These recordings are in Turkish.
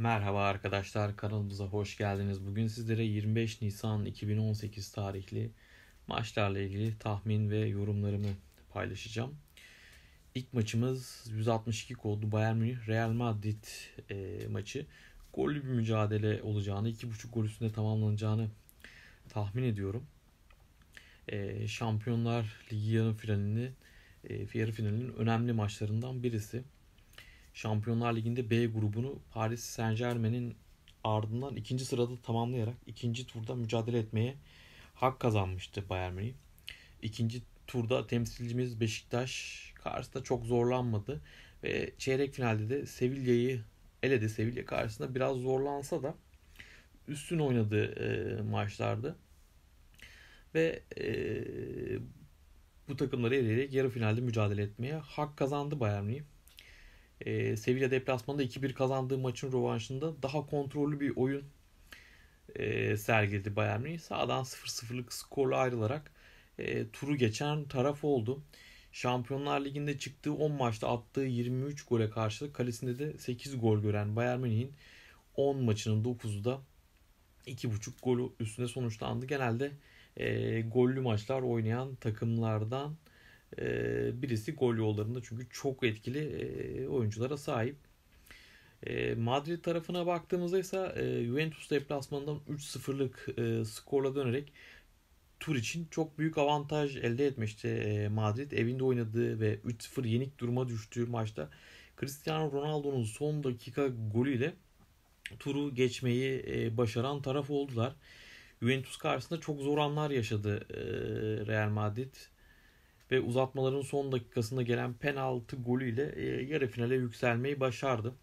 Merhaba arkadaşlar kanalımıza hoş geldiniz. Bugün sizlere 25 Nisan 2018 tarihli maçlarla ilgili tahmin ve yorumlarımı paylaşacağım. İlk maçımız 162 kodlu Bayern Münih Real Madrid e, maçı. Gollü bir mücadele olacağını, 2.5 gol üstünde tamamlanacağını tahmin ediyorum. E, Şampiyonlar Ligi yarı finalini e, yarı finalinin önemli maçlarından birisi. Şampiyonlar Ligi'nde B grubunu Paris Saint Germain'in ardından ikinci sırada tamamlayarak ikinci turda mücadele etmeye hak kazanmıştı Bayern Münih. İkinci turda temsilcimiz Beşiktaş karşısında çok zorlanmadı ve çeyrek finalde de Sevilla'yı eledi. Sevilla karşısında biraz zorlansa da üstün oynadığı e, maçlardı. Ve e, bu takımları eleyerek yarı finalde mücadele etmeye hak kazandı Bayern Münih. E, Sevilla deplasmanında 2-1 kazandığı maçın rövanşında daha kontrollü bir oyun e, sergiledi Bayern Münih. Sağdan 0-0'lık skorla ayrılarak e, turu geçen taraf oldu. Şampiyonlar Ligi'nde çıktığı 10 maçta attığı 23 gole karşılık kalesinde de 8 gol gören Bayern Münih'in 10 maçının 9'u da 2.5 golü üstünde sonuçlandı. Genelde e, gollü maçlar oynayan takımlardan birisi gol yollarında çünkü çok etkili e, oyunculara sahip. E, Madrid tarafına baktığımızda ise e, Juventus deplasmanından 3-0'lık e, skorla dönerek tur için çok büyük avantaj elde etmişti Madrid. Evinde oynadığı ve 3-0 yenik duruma düştüğü maçta Cristiano Ronaldo'nun son dakika golüyle turu geçmeyi başaran taraf oldular. Juventus karşısında çok zor anlar yaşadı Real Madrid ve uzatmaların son dakikasında gelen penaltı golüyle e, yarı finale yükselmeyi başardı.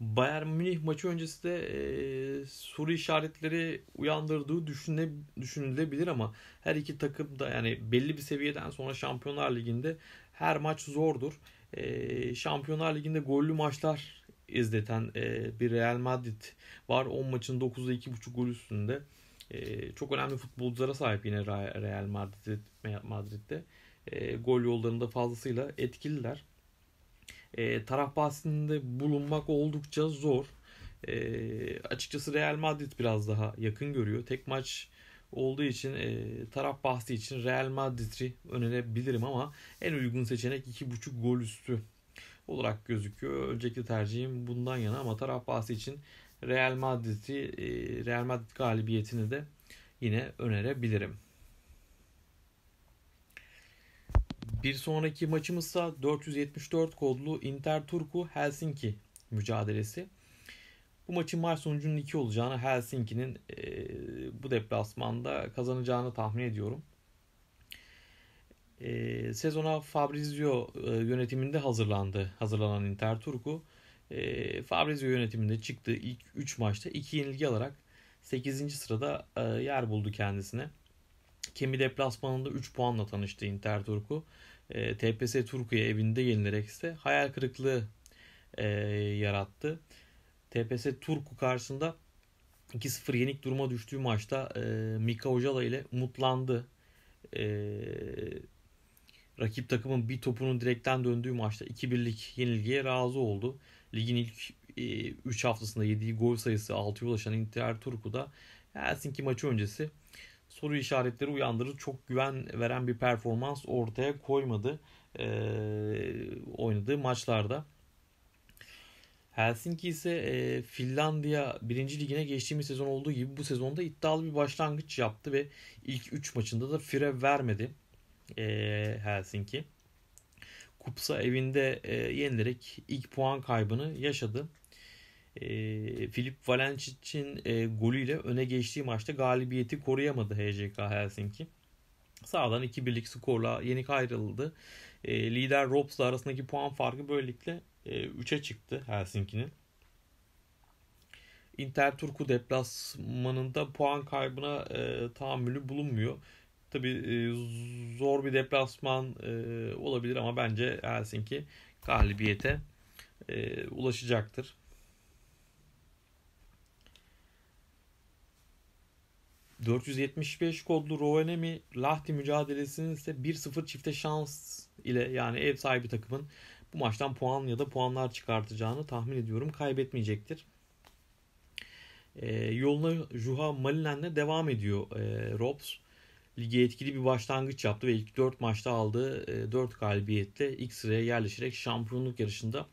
Bayern Münih maçı öncesi de e, soru işaretleri uyandırdığı düşüne, düşünülebilir ama her iki takım da yani belli bir seviyeden sonra Şampiyonlar Ligi'nde her maç zordur. E, Şampiyonlar Ligi'nde gollü maçlar izleten e, bir Real Madrid var. 10 maçın 9'da 2.5 gol üstünde. E, çok önemli futbolculara sahip yine Real Madrid, Madrid'de. E, gol yollarında fazlasıyla etkililer. E, taraf bahsinde bulunmak oldukça zor. E, açıkçası Real Madrid biraz daha yakın görüyor. Tek maç olduğu için e, taraf bahsi için Real Madrid'i önerebilirim ama en uygun seçenek 2.5 gol üstü olarak gözüküyor. Önceki tercihim bundan yana ama taraf bahsi için Real Madrid'i e, Real Madrid galibiyetini de yine önerebilirim. Bir sonraki maçımızsa 474 kodlu Inter Turku Helsinki mücadelesi. Bu maçın maç sonucunun 2 olacağını Helsinki'nin e, bu deplasmanda kazanacağını tahmin ediyorum. E, sezona Fabrizio e, yönetiminde hazırlandı. Hazırlanan Inter Turku e, Fabrizio yönetiminde çıktığı ilk 3 maçta 2 yenilgi alarak 8. sırada e, yer buldu kendisine. Kemi deplasmanında 3 puanla tanıştı Inter Turku. E, TPS Turku'ya evinde yenilerek ise hayal kırıklığı e, yarattı. TPS Turku karşısında 2-0 yenik duruma düştüğü maçta e, Mika Ojala ile umutlandı. E, rakip takımın bir topunun direkten döndüğü maçta 2-1'lik yenilgiye razı oldu. Ligin ilk 3 e, haftasında yediği gol sayısı 6'ya ulaşan Inter Turku'da Helsinki maçı öncesi soru işaretleri uyandırır. Çok güven veren bir performans ortaya koymadı e, oynadığı maçlarda. Helsinki ise e, Finlandiya 1. ligine geçtiğimiz sezon olduğu gibi bu sezonda iddialı bir başlangıç yaptı ve ilk 3 maçında da fire vermedi e, Helsinki. Kupsa evinde e, yenilerek ilk puan kaybını yaşadı. E, Filip Valencic'in e, golüyle öne geçtiği maçta galibiyeti koruyamadı HJK Helsinki. Sağdan 2-1'lik skorla yenik ayrıldı. E, lider Robs'la arasındaki puan farkı böylelikle e, 3'e çıktı Helsinki'nin. Inter Turku deplasmanında puan kaybına e, tahammülü bulunmuyor. Tabi e, zor bir deplasman e, olabilir ama bence Helsinki galibiyete e, ulaşacaktır. 475 kodlu Rovaniemi Lahti mücadelesinin ise 1-0 çifte şans ile yani ev sahibi takımın bu maçtan puan ya da puanlar çıkartacağını tahmin ediyorum. Kaybetmeyecektir. E, yoluna Juha Malinen'le devam ediyor e, Robs. Lige etkili bir başlangıç yaptı ve ilk 4 maçta aldığı e, 4 galibiyetle ilk sıraya yerleşerek şampiyonluk yarışında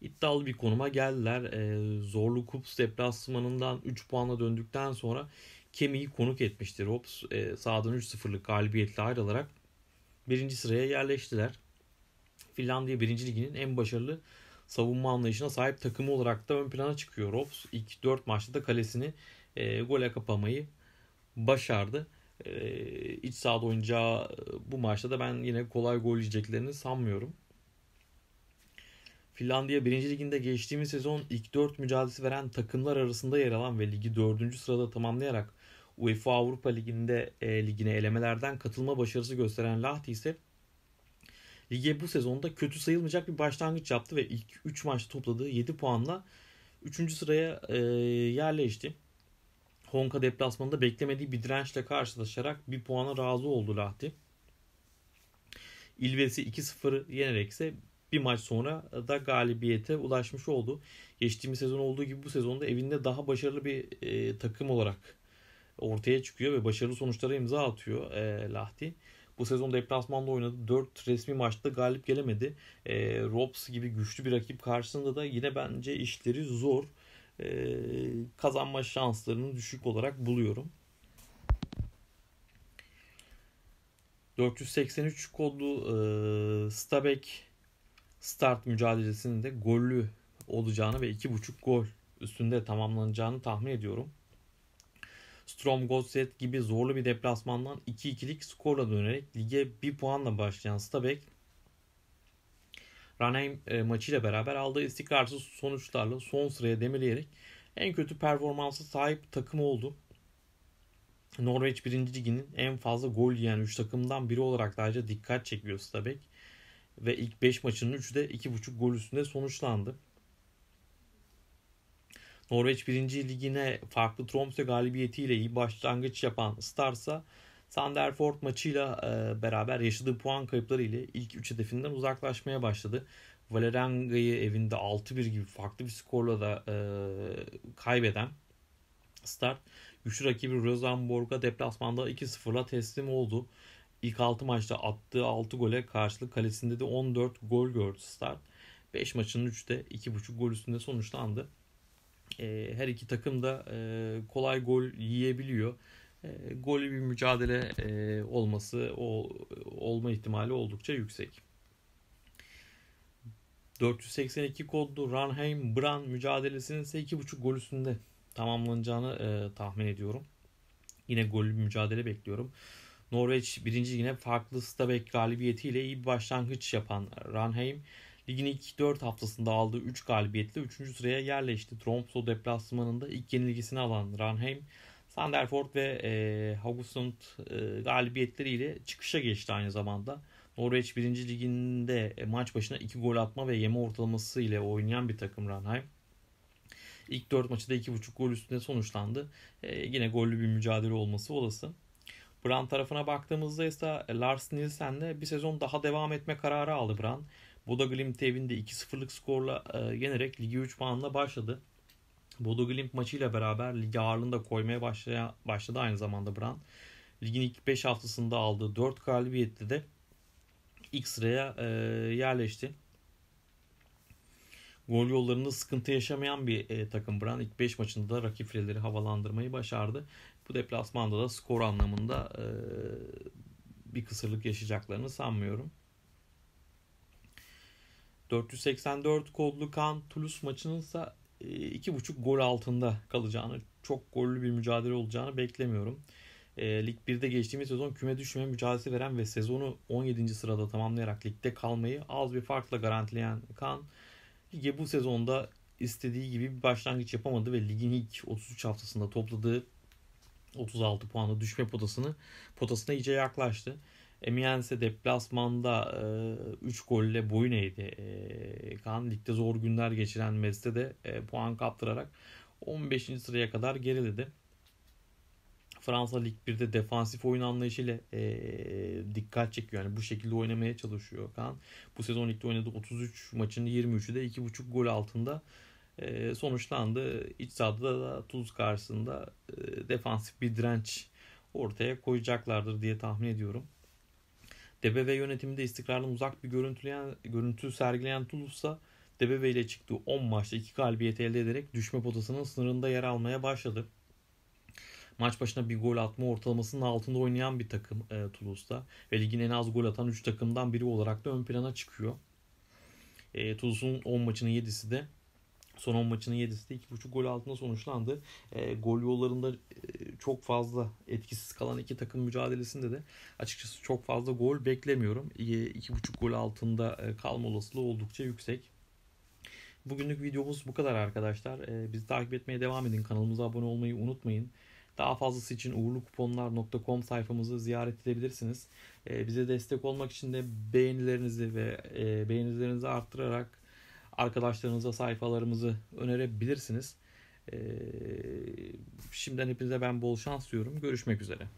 iddialı bir konuma geldiler. E, Zorlu Kups deplasmanından 3 puanla döndükten sonra Kemi'yi konuk etmişti. Robs e, sahadan 3-0'lık galibiyetle ayrılarak birinci sıraya yerleştiler. Finlandiya 1. Ligi'nin en başarılı savunma anlayışına sahip takımı olarak da ön plana çıkıyor. Robs ilk 4 maçta da kalesini e, gole kapamayı başardı. E, iç sahada oynayacağı bu maçta da ben yine kolay gol yiyeceklerini sanmıyorum. Finlandiya 1. Liginde geçtiğimiz sezon ilk 4 mücadelesi veren takımlar arasında yer alan ve ligi 4. sırada tamamlayarak UEFA Avrupa Ligi'nde e, ligine elemelerden katılma başarısı gösteren Lahti ise lige bu sezonda kötü sayılmayacak bir başlangıç yaptı ve ilk 3 maçta topladığı 7 puanla 3. sıraya e, yerleşti. Honka deplasmanında beklemediği bir dirençle karşılaşarak bir puana razı oldu Lahti. İlves'i 2-0 yenerek ise bir maç sonra da galibiyete ulaşmış oldu. Geçtiğimiz sezon olduğu gibi bu sezonda evinde daha başarılı bir e, takım olarak ortaya çıkıyor ve başarılı sonuçlara imza atıyor e, Lahti. Bu sezon deplasmanda oynadı. 4 resmi maçta galip gelemedi. E, Robs gibi güçlü bir rakip karşısında da yine bence işleri zor. E, kazanma şanslarını düşük olarak buluyorum. 483 kodlu e, Stabek start mücadelesinde gollü olacağını ve 2.5 gol üstünde tamamlanacağını tahmin ediyorum. Strom Gosset gibi zorlu bir deplasmandan 2-2'lik skorla dönerek lige bir puanla başlayan Stabek Ranheim e, maçıyla beraber aldığı istikrarsız sonuçlarla son sıraya demirleyerek en kötü performansı sahip takım oldu. Norveç 1. Ligi'nin en fazla gol yiyen 3 takımdan biri olarak da ayrıca dikkat çekiyor Stabek. Ve ilk 5 maçının 3'ü de 2.5 gol üstünde sonuçlandı. Norveç 1. Ligine farklı Tromsø galibiyetiyle iyi başlangıç yapan Stars'a Sanderford maçıyla e, beraber yaşadığı puan kayıpları ile ilk 3 hedefinden uzaklaşmaya başladı. Valeranga'yı evinde 6-1 gibi farklı bir skorla da e, kaybeden Start güçlü rakibi Rosenborg'a deplasmanda 2-0'la teslim oldu. İlk 6 maçta attığı 6 gole karşılık kalesinde de 14 gol gördü Start. 5 maçın 3'te 2.5 gol üstünde sonuçlandı. E, her iki takım da e, kolay gol yiyebiliyor. E, golü bir mücadele e, olması o olma ihtimali oldukça yüksek. 482 kodlu Ranheim Bran mücadelesinin ise 2.5 gol üstünde tamamlanacağını e, tahmin ediyorum. Yine gollü bir mücadele bekliyorum. Norveç birinci yine farklı Stabek galibiyetiyle iyi bir başlangıç yapan Ranheim Ligin ilk 4 haftasında aldığı 3 galibiyetle 3. sıraya yerleşti. Tromsø deplasmanında ilk yenilgisini alan Ranheim, Sanderford ve e, Haugesund e, galibiyetleriyle çıkışa geçti aynı zamanda. Norveç 1. Liginde e, maç başına 2 gol atma ve yeme ortalaması ile oynayan bir takım Ranheim. İlk 4 maçı da 2.5 gol üstünde sonuçlandı. E, yine gollü bir mücadele olması olası. Brand tarafına baktığımızda ise Lars Nielsen'le bir sezon daha devam etme kararı aldı Brand. Bodo Glimt evinde 2-0'lık skorla e, yenerek ligi 3 puanla başladı. Bodo Glimt maçıyla beraber ligi ağırlığında koymaya başlaya, başladı aynı zamanda Brand. Ligin ilk 5 haftasında aldığı 4 galibiyette de ilk sıraya e, yerleşti. Gol yollarında sıkıntı yaşamayan bir e, takım Brand. İlk 5 maçında da rakip fileleri havalandırmayı başardı. Bu deplasmanda da skor anlamında e, bir kısırlık yaşayacaklarını sanmıyorum. 484 kodlu kan Toulouse maçının ise 2.5 gol altında kalacağını, çok gollü bir mücadele olacağını beklemiyorum. E, Lig 1'de geçtiğimiz sezon küme düşme mücadelesi veren ve sezonu 17. sırada tamamlayarak ligde kalmayı az bir farkla garantileyen Kan lige bu sezonda istediği gibi bir başlangıç yapamadı ve ligin ilk 33 haftasında topladığı 36 puanla düşme potasını potasına iyice yaklaştı. Emiyense deplasmanda 3 e, golle boyun eğdi. E, kan ligde zor günler geçiren Mesut'e de e, puan kaptırarak 15. sıraya kadar geriledi. Fransa Lig 1'de defansif oyun anlayışıyla e, dikkat çekiyor. Yani bu şekilde oynamaya çalışıyor Kaan. Bu sezon ligde oynadığı 33 maçın 23'ü de 2.5 gol altında e, sonuçlandı. İç sahada da Tuz karşısında e, defansif bir direnç ortaya koyacaklardır diye tahmin ediyorum. DBV yönetiminde istikrardan uzak bir görüntüleyen, görüntü sergileyen Toulouse'sa DBV ile çıktığı 10 maçta 2 galibiyet elde ederek düşme potasının sınırında yer almaya başladı. Maç başına bir gol atma ortalamasının altında oynayan bir takım e, Toulouse'da ve ligin en az gol atan 3 takımdan biri olarak da ön plana çıkıyor. E, Toulouse'un 10 maçının 7'si de son 10 maçının 7'si de 2.5 gol altında sonuçlandı. E, gol yollarında e, çok fazla etkisiz kalan iki takım mücadelesinde de açıkçası çok fazla gol beklemiyorum. E, 2.5 gol altında e, kalma olasılığı oldukça yüksek. Bugünlük videomuz bu kadar arkadaşlar. E, bizi takip etmeye devam edin. Kanalımıza abone olmayı unutmayın. Daha fazlası için uğurlukuponlar.com sayfamızı ziyaret edebilirsiniz. E, bize destek olmak için de beğenilerinizi ve e, beğenilerinizi arttırarak arkadaşlarınıza sayfalarımızı önerebilirsiniz. E, şimdiden hepinize ben bol şans diyorum. Görüşmek üzere.